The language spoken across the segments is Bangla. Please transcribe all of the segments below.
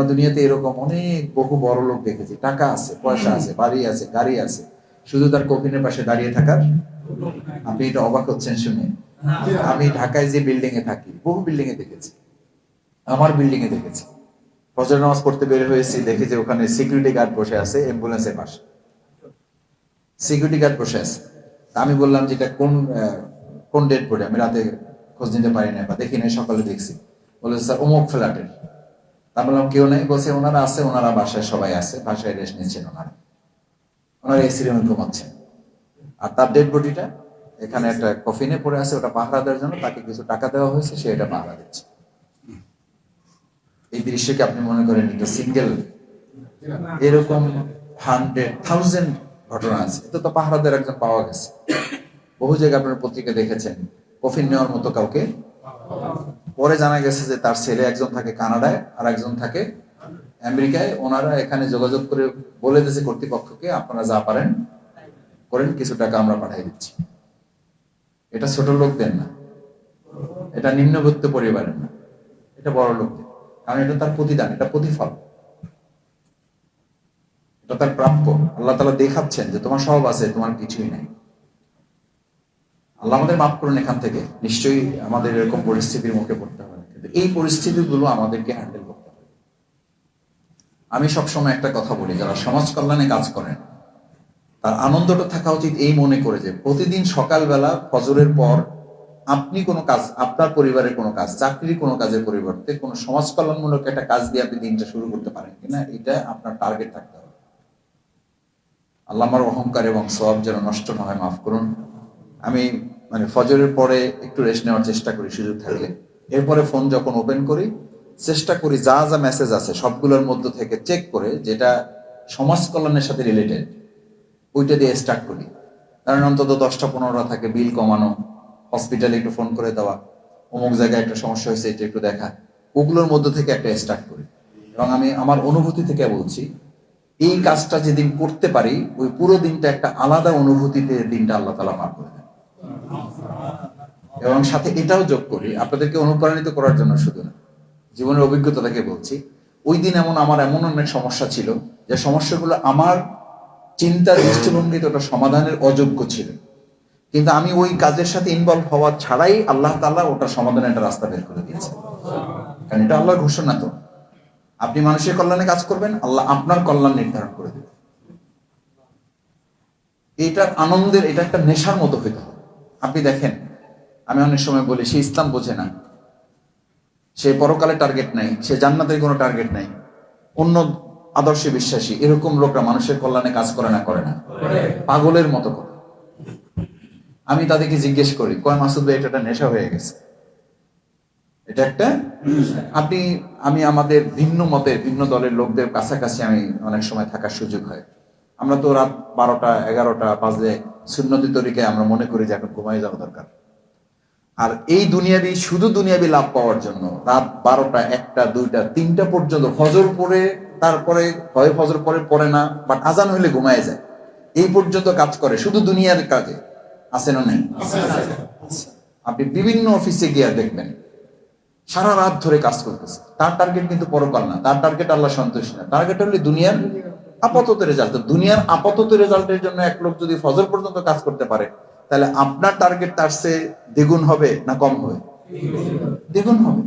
আমরা দুনিয়াতে এরকম অনেক বহু বড় লোক দেখেছি। টাকা আছে পয়সা আছে বাড়ি আছে গাড়ি আছে। শুধু তার কফিনের পাশে দাঁড়িয়ে থাকার? আপনি এটা অবাক হচ্ছেন শুনে? আমি ঢাকায় যে বিল্ডিং এ থাকি বহু বিল্ডিং এ দেখেছি। আমার বিল্ডিং এ দেখেছি। ফজর নামাজ পড়তে বের হয়েছি দেখি যে ওখানে সিকিউরিটি গার্ড বসে আছে অ্যাম্বুলেন্সের পাশে। সিকিউরিটি গার্ড বসে আছে। আমি বললাম যে এটা কোন কোন ডেট পড়ে? আমি রাতে খোঁজ নিতে পারি না বা দেখি নাই সকালে দেখছি। বলে স্যার অমুক ফ্ল্যাটের। তা বললাম, কেউ নেই? বলছে, ওনারা আছে, ওনারা বাসায় সবাই আছে, বাসায় রেস্ট নিচ্ছেন ওনারা। ওনারা এসি রুমে ঘুমাচ্ছেন। আর তার ডেড বডিটা এখানে একটা কফিনে পড়ে আছে, ওটা পাহারা দেওয়ার জন্য তাকে কিছু টাকা দেওয়া হয়েছে, সে এটা পাহারা দিচ্ছে। এই দৃশ্যকে আপনি মনে করেন এটা সিঙ্গেল এরকম হান্ড্রেড থাউজেন্ড ঘটনা আছে। এটা তো পাহারাদের একজন পাওয়া গেছে। বহু জায়গায় আপনার পত্রিকা দেখেছেন কফিন নেওয়ার মতো কাউকে পরে জানা গেছে যে তার ছেলে একজন থাকে কানাডায়, আর একজন থাকে আমেরিকায়। ওনারা এখানে যোগাযোগ করে বলে দিয়েছে কর্তৃপক্ষকে, আপনারা যা পারেন করেন, কিছু টাকা আমরা পাঠিয়ে দিচ্ছি। এটা ছোট লোকদের না। এটা নিম্নবিত্ত পরিবারের না। এটা বড় লোকদের। কারণ এটা তার প্রতিদান, এটা প্রতিফল। এটা তার প্রাপ্য। আল্লাহ তালা দেখাচ্ছেন যে তোমার সব আছে, তোমার কিছুই নাই। আল্লাহ আমাদের মাফ করুন এখান থেকে। নিশ্চয়ই আমাদের এরকম পরিস্থিতির মুখে পড়তে হবে। কিন্তু এই পরিস্থিতিগুলো আমাদেরকে হ্যান্ডেল করতে হবে। আমি সবসময় একটা কথা বলি, যারা সমাজ কল্যাণে কাজ করেন, তার আনন্দটা থাকা উচিত এই মনে করে যে প্রতিদিন সকালবেলা ফজরের পর আপনি কোনো কাজ, আপনার পরিবারের কোনো কাজ, চাকরির কোনো কাজের পরিবর্তে কোনো সমাজ কল্যাণমূলক একটা কাজ দিয়ে আপনি দিনটা শুরু করতে পারেন কিনা, এটা আপনার টার্গেট থাকতে হবে। আল্লাহ আমার অহংকার এবং সব যেন নষ্ট না হয়, মাফ করুন। আমি মানে ফজরের পরে একটু রেস্ট নেওয়ার চেষ্টা করি সুযোগ থাকলে। এরপরে ফোন যখন ওপেন করি, চেষ্টা করি যা যা মেসেজ আছে সবগুলোর মধ্য থেকে চেক করে যেটা সমাজ কল্যাণের সাথে রিলেটেড ওইটা দিয়ে স্টার্ট করি। কারণ অন্তত দশটা পনেরোটা থাকে বিল কমানো হসপিটালে একটু ফোন করে দেওয়া, অমুক জায়গায় একটা সমস্যা হয়েছে, এটা একটু দেখা, ওগুলোর মধ্য থেকে একটা স্টার্ট করি। এবং আমি আমার অনুভূতি থেকে বলছি, এই কাজটা যেদিন করতে পারি, ওই পুরো দিনটা একটা আলাদা অনুভূতিতে দিনটা আল্লাহ তালা পার করে এবং সাথে এটাও যোগ করি, আপনাদেরকে অনুপ্রাণিত করার জন্য শুধু না, জীবনের অভিজ্ঞতা থেকে বলছি। ওই দিন এমন আমার এমন অনেক সমস্যা ছিল যে সমস্যাগুলো আমার চিন্তার দৃষ্টিভঙ্গিতে ওটা সমাধানের অযোগ্য ছিল। কিন্তু আমি ওই কাজের সাথে ইনভলভ হওয়া ছাড়াই আল্লাহ তাআলা ওটা সমাধানের একটা রাস্তা বের করে দিয়েছে কারণ এটা আল্লাহর ঘোষণা তো। আপনি মানুষের কল্যাণে কাজ করবেন, আল্লাহ আপনার কল্যাণ নির্ধারণ করে দেবেন। এইটার আনন্দের, এটা একটা নেশার মতো হইতে হবে। আপনি দেখেন আমি অনেক সময় বলি, সে ইসলাম বোঝে না। সে পরকালে টার্গেট নাই, সে জান্নাতের কোনো টার্গেট নাই। অন্য আদর্শে বিশ্বাসী, এরকম লোকরা মানুষের কল্যাণে কাজ করে না করে না। পাগলের মতো করে। আমি তাদেরকে জিজ্ঞেস করি, কয় মাসুদ ভাই এটা একটা নেশা হয়ে গেছে? এটা একটা? আপনি, আমি আমাদের ভিন্ন মতের ভিন্ন দলের লোকদের কাছাকাছি আমি অনেক সময় থাকার সুযোগ হয়। আমরা তো রাত বারোটা, এগারোটা বাজলে শূন্যতি তরিকায় আমরা মনে করি যে এখন ঘুমাই যাওয়া দরকার। আর এই দুনিয়াবি, শুধু দুনিয়াবি লাভ পাওয়ার জন্য, রাত বারোটা, একটা, দুইটা, তিনটা পর্যন্ত ফজর পরে তারপরে হয় ফজর পরে পড়ে না বাট আজান হইলে ঘুমায় যায়। এই পর্যন্ত কাজ করে, শুধু দুনিয়ার কাজে। আছে না নেই? আপনি বিভিন্ন অফিসে গিয়ে দেখবেন, সারা রাত ধরে কাজ করতেছে। তার টার্গেট কিন্তু পরকাল না, তার টার্গেট আল্লাহ সন্তুষ্টি না। টার্গেট হলে দুনিয়ার আপাতত রেজাল্ট দুনিয়ার আপাতত রেজাল্টের জন্য এক লোক যদি ফজর পর্যন্ত কাজ করতে পারে তাহলে আপনার টার্গেট তার সে দ্বিগুণ হবে না কম হবে? দ্বিগুণ হবে।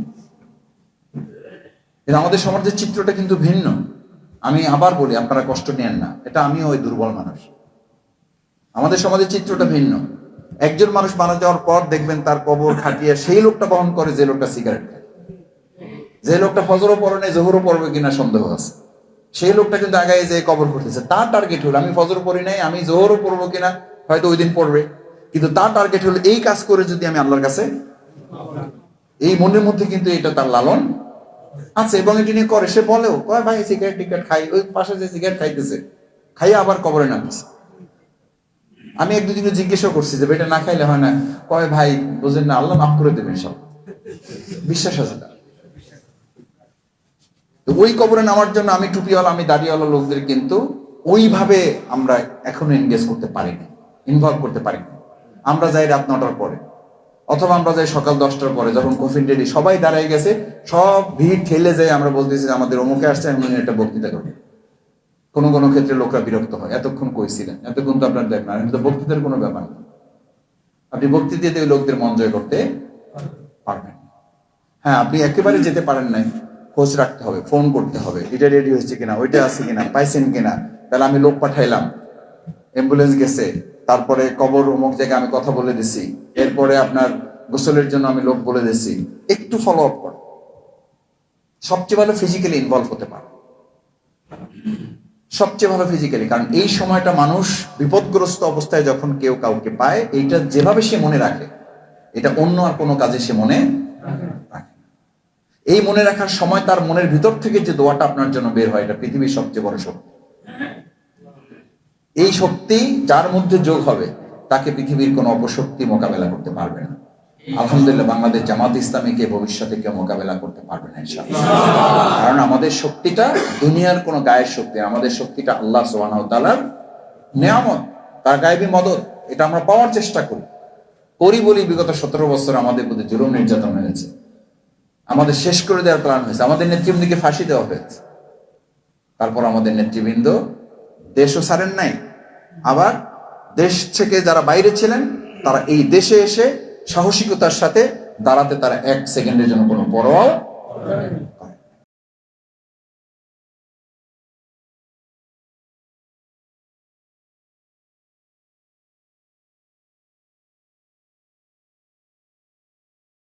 কিন্তু আমাদের সমাজের চিত্রটা কিন্তু ভিন্ন। আমি আবার বলি, আপনারা কষ্ট নেন না। এটা আমিও ওই দুর্বল মানুষ। আমাদের সমাজের চিত্রটা ভিন্ন। একজন মানুষ মারা যাওয়ার পর দেখবেন তার কবর খাটিয়ে সেই লোকটা বহন করে যে লোকটা সিগারেট খায়। যে লোকটা ফজরও পড়ে জোহরও পড়বে কিনা সন্দেহ আছে। সেই লোকটা কিন্তু আগায় যে কবর করতেছে তার টার্গেট হলো, আমি ফজর পড়ি নাই, আমি জোহরও পড়ব কিনা, হয়তো ওই দিন পড়বে। কিন্তু তার টার্গেট হলো এই কাজ করে যদি আমি আল্লাহর কাছে এই মনের মধ্যে কিন্তু এটা তার লালন আছে এবং এটি নিয়ে করে। সে বলেও কয় ভাই সিগারেট টিকেট খাই। ওই পাশে যে সিগারেট খাইতেছে, খাইয়ে আবার কবরে নামতেছে। আমি এক দুদিনে জিজ্ঞেসও করছি যে এটা না খাইলে হয় না? কয়, ভাই, বুঝেন না, আল্লাহ মাফ করে দেবেন সব বিশ্বাস আছে তো ওই কবরে নামার জন্য আমি টুপিওয়ালা, আমি দাড়িওয়ালা লোকদের কিন্তু ওইভাবে আমরা এখনও এনগেজ করতে পারিনি ইনভলভ করতে পারিনি। আমরা যাই রাত নটার পরে। অথবা আমরা যাই সকাল দশটার পরে, যখন কফিন রেডি সবাই দাঁড়ায় গেছে, সব ভিড় ঠেলে যাই আমরা বলতেছি আমাদের অমুকে আসছে, আমি একটা বক্তৃতা করব কোনো কোনো ক্ষেত্রে লোকরা বিরক্ত হয়, এতক্ষণ কইছিলেন এতক্ষণ তো আপনার দেখবেন আমি তো বক্তৃতার কোনো ব্যাপার না। আপনি বক্তৃতা দিয়ে লোকদের মন জয় করতে পারবেন। হ্যাঁ আপনি একেবারে যেতে পারেন নাই। খোঁজ রাখতে হবে, ফোন করতে হবে, এটা রেডি হয়েছে কিনা, ওইটা আছে কিনা, পাইছেন কিনা, তাহলে আমি লোক পাঠাইলাম অ্যাম্বুলেন্স গেছে তারপরে কবর অমুক জায়গায় আমি কথা বলে দিছি। এরপরে আপনার গোসলের জন্য আমি লোক বলে দিছি। একটু ফলো আপ কর। সবচেয়ে ভালো ফিজিক্যালি ইনভলভ হতে পারে। সবচেয়ে ভালো ফিজিক্যালি কারণ এই সময়টা মানুষ বিপদগ্রস্ত অবস্থায় যখন কেউ কাউকে পায়, এইটা যেভাবে সে মনে রাখে, এটা অন্য আর কোনো কাজে সে মনে রাখে এই মনে রাখার সময় তার মনের ভিতর থেকে যে দোয়াটা আপনার জন্য বের হয়, এটা পৃথিবীর সবচেয়ে বড় শক্তি। এই শক্তি যার মধ্যে যোগ হবে, তাকে পৃথিবীর কোনো অপশক্তি মোকাবেলা করতে পারবে না। আলহামদুলিল্লাহ, বাংলাদেশ জামাত ইসলামীকে ভবিষ্যতে কেউ মোকাবেলা করতে পারবে না কারণ আমাদের শক্তিটা দুনিয়ার কোনো গায়ের শক্তি আমাদের শক্তিটা আল্লাহ তাআলার নিয়ামত, তার গায়েবী মদত, এটা আমরা পাওয়ার চেষ্টা করি। করি বলি বিগত সতেরো বছর আমাদের প্রতি জুলুম নির্যাতন হয়েছে। আমাদের শেষ করে দেওয়ার প্ল্যান হয়েছে। আমাদের নেতৃবৃন্দকে ফাঁসি দেওয়া হয়েছে। তারপর আমাদের নেতৃবৃন্দ দেশও ছাড়েন নাই আবার দেশ থেকে যারা বাইরে ছিলেন, তারা এই দেশে এসে সাহসিকতার সাথে দাঁড়াতে তারা এক সেকেন্ডের জন্য কোনো পরোয়াও।